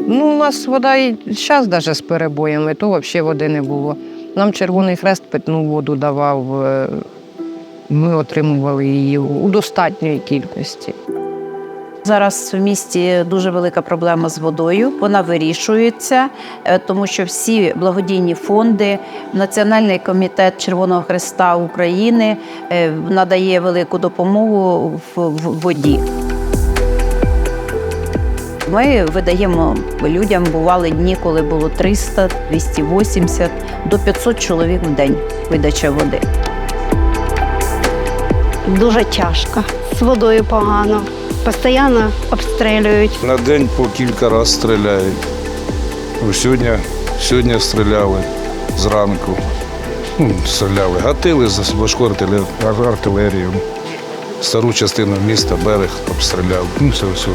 Ну, у нас вода і зараз навіть з перебоями, то взагалі води не було. Нам Червоний Хрест питну воду давав. е, Ми отримували її у достатньої кількості. Зараз в місті дуже велика проблема з водою. Вона вирішується, е, тому що всі благодійні фонди, Національний комітет Червоного Хреста України е, надає велику допомогу в в воді. Ми видаємо людям, бували дні, коли було 300, 280, до 500 чоловік в день видача води. Дуже тяжко. З водою погано. Постійно обстрілюють. На день по кілька разів стріляють. Сьогодні, сьогодні стріляли зранку. Ну, стріляли, гатили за важку артилер- артилерію. Стару частину міста, берег обстріляв. Ну, це все.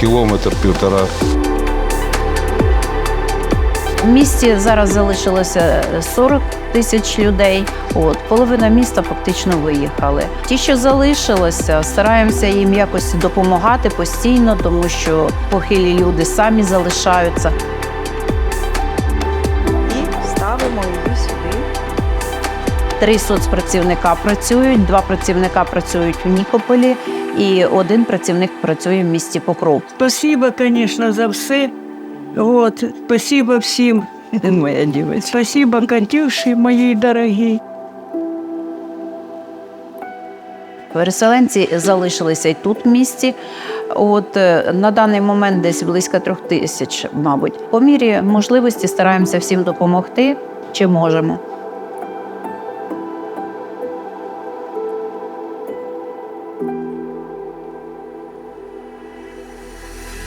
Кілометр, півтора. В місті зараз залишилося 40 тисяч людей. От половина міста фактично виїхали. Ті, що залишилося, стараємося їм якось допомагати постійно, тому що похилі люди самі залишаються. І ставимо її. Три соцпрацівника працюють, два працівника працюють в Нікополі, і один працівник працює в місті Покров. Спасибо, конечно, за все. Вот, спасибо всім. Моя дівчина. Спасибо, Катюші, моїй дорогій. Переселенці залишилися і тут в місті. От е, на даний момент десь близько трьох тисяч, мабуть. По мірі можливості стараємося всім допомогти, чи можемо.